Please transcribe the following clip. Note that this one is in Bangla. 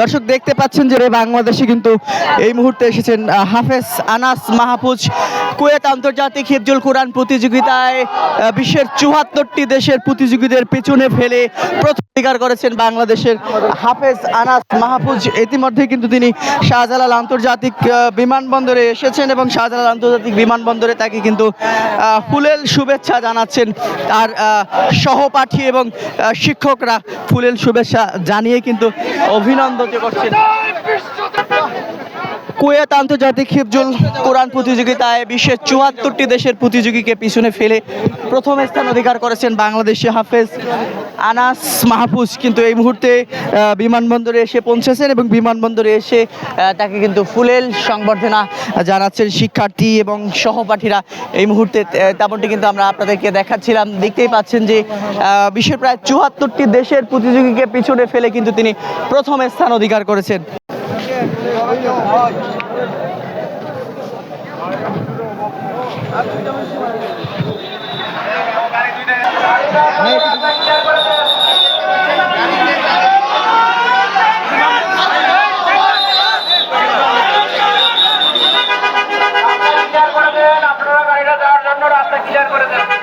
দর্শক দেখতে পাচ্ছেন যে বাংলাদেশে কিন্তু এই মুহূর্তে এসেছেন হাফেজ আনাস মাহফুজ। কুয়েত আন্তর্জাতিক হিফজুল কোরআন প্রতিযোগিতায় বিশ্বের চুয়াত্তরটি দেশের প্রতিযোগীদের পেছনে ফেলে প্রথম অধিকার করেছেন বাংলাদেশের হাফেজ আনাস মাহফুজ। ইতিমধ্যে কিন্তু তিনি শাহজালাল আন্তর্জাতিক বিমানবন্দরে এসেছেন এবং শাহজালাল আন্তর্জাতিক বিমানবন্দরে তাকে কিন্তু ফুলেল শুভেচ্ছা জানাচ্ছেন তার সহপাঠী এবং শিক্ষকরা। ফুলেল শুভেচ্ছা জানিয়ে কিন্তু অভিনন্দন করছেন। কুয়েত আন্তর্জাতিক হিফজুল কোরআন প্রতিযোগিতায় বিশ্বের চুয়াত্তরটি দেশের প্রতিযোগীকে পিছনে ফেলে প্রথম স্থান অধিকার করেছেন বাংলাদেশি হাফেজ আনাস মাহফুজ। কিন্তু এই মুহূর্তে বিমানবন্দরে এসে পৌঁছেছেন এবং বিমানবন্দরে এসে তাকে কিন্তু ফুলেল সংবর্ধনা জানাচ্ছেন শিক্ষার্থী এবং সহপাঠীরা। এই মুহূর্তে তেমনটি কিন্তু আমরা আপনাদেরকে দেখাচ্ছিলাম। দেখতেই পাচ্ছেন যে বিশ্বের প্রায় চুয়াত্তরটি দেশের প্রতিযোগীকে পিছনে ফেলে কিন্তু তিনি প্রথম স্থান অধিকার করেছেন। আপনারা গাড়িটা যাওয়ার জন্য রাস্তা ক্লিয়ার করে দেন।